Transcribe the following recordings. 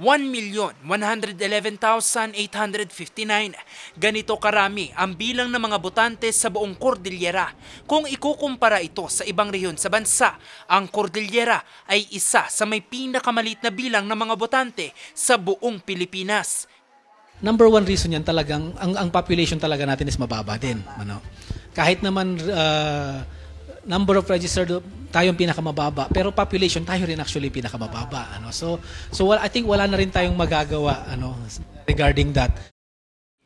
1,111,859. Ganito karami ang bilang ng mga botante sa buong Cordillera. Kung ikukumpara ito sa ibang rehiyon sa bansa, ang Cordillera ay isa sa may pinakamalit na bilang ng mga botante sa buong Pilipinas. Number one reason yan talagang, ang, ang population talaga natin is mababa din. Ano? Kahit naman uh, number of registered tayo ang pinakamababa, pero population tayo rin actually pinakamababa. Ano? So, so wala- I think wala na rin tayong magagawa ano, regarding that.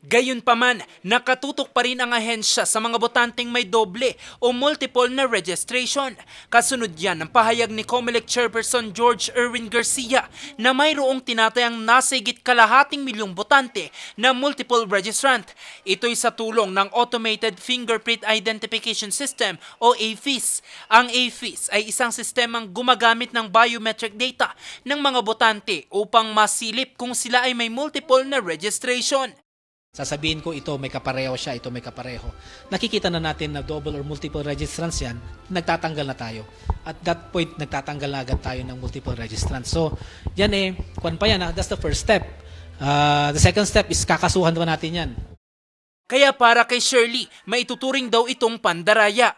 Gayunpaman, nakatutok pa rin ang ahensya sa mga botanteng may doble o multiple na registration. Kasunod yan ang pahayag ni COMELEC Chairperson George Erwin Garcia na mayroong tinatayang nasa higit kalahating milyong botante na multiple registrant. Ito'y sa tulong ng Automated Fingerprint Identification System o AFIS. Ang AFIS ay isang sistemang gumagamit ng biometric data ng mga botante upang masilip kung sila ay may multiple na registration. Sasabihin ko ito may kapareho siya, ito may kapareho. Nakikita na natin na double or multiple registrants yan, nagtatanggal na tayo. At that point, nagtatanggal na agad tayo ng multiple registrants. So, yan eh, kwan pa yan, ah, that's the first step. Uh, the second step is kakasuhan ba natin yan? Kaya para kay Shirley, maituturing daw itong pandaraya.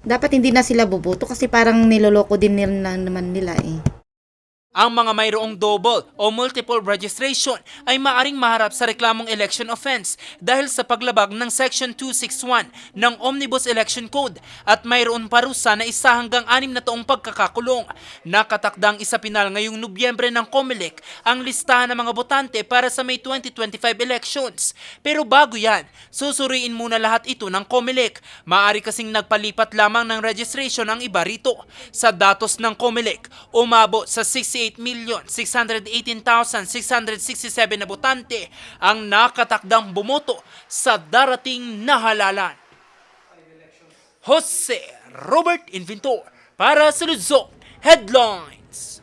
Dapat hindi na sila bubuto kasi parang niloloko din nila naman nila eh. Ang mga mayroong double o multiple registration ay maaring maharap sa reklamong election offense dahil sa paglabag ng Section 261 ng Omnibus Election Code at mayroon parusa na isa hanggang anim na taong pagkakakulong. Nakatakdang isapinal ngayong Nobyembre ng COMELEC ang listahan ng mga botante para sa May 2025 elections. Pero bago yan, susuriin muna lahat ito ng COMELEC. Maari kasing nagpalipat lamang ng registration ang iba rito. Sa datos ng COMELEC, umabot sa 68,618,667 na botante ang nakatakdang bumoto sa darating na halalan. Jose Robert Inventor para sa Luzon Headlines.